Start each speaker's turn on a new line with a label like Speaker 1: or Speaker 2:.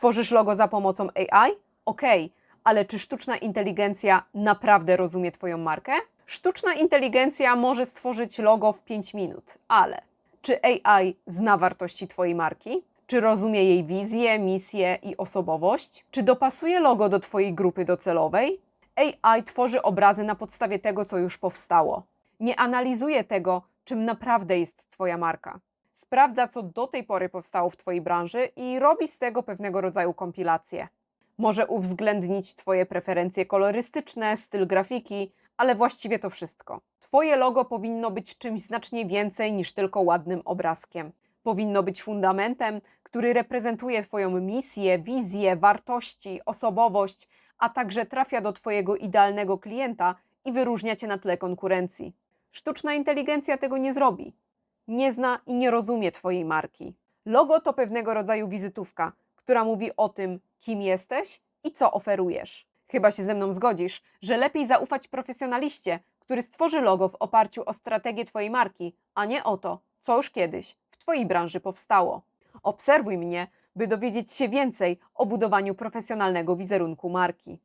Speaker 1: Tworzysz logo za pomocą AI? Okej, ale czy sztuczna inteligencja naprawdę rozumie Twoją markę? Sztuczna inteligencja może stworzyć logo w 5 minut, ale czy AI zna wartości Twojej marki? Czy rozumie jej wizję, misję i osobowość? Czy dopasuje logo do Twojej grupy docelowej? AI tworzy obrazy na podstawie tego, co już powstało. Nie analizuje tego, czym naprawdę jest Twoja marka. Sprawdza, co do tej pory powstało w Twojej branży i robi z tego pewnego rodzaju kompilację. Może uwzględnić Twoje preferencje kolorystyczne, styl grafiki, ale właściwie to wszystko. Twoje logo powinno być czymś znacznie więcej niż tylko ładnym obrazkiem. Powinno być fundamentem, który reprezentuje Twoją misję, wizję, wartości, osobowość, a także trafia do Twojego idealnego klienta i wyróżnia Cię na tle konkurencji. Sztuczna inteligencja tego nie zrobi. Nie zna i nie rozumie Twojej marki. Logo to pewnego rodzaju wizytówka, która mówi o tym, kim jesteś i co oferujesz. Chyba się ze mną zgodzisz, że lepiej zaufać profesjonaliście, który stworzy logo w oparciu o strategię Twojej marki, a nie o to, co już kiedyś w Twojej branży powstało. Obserwuj mnie, by dowiedzieć się więcej o budowaniu profesjonalnego wizerunku marki.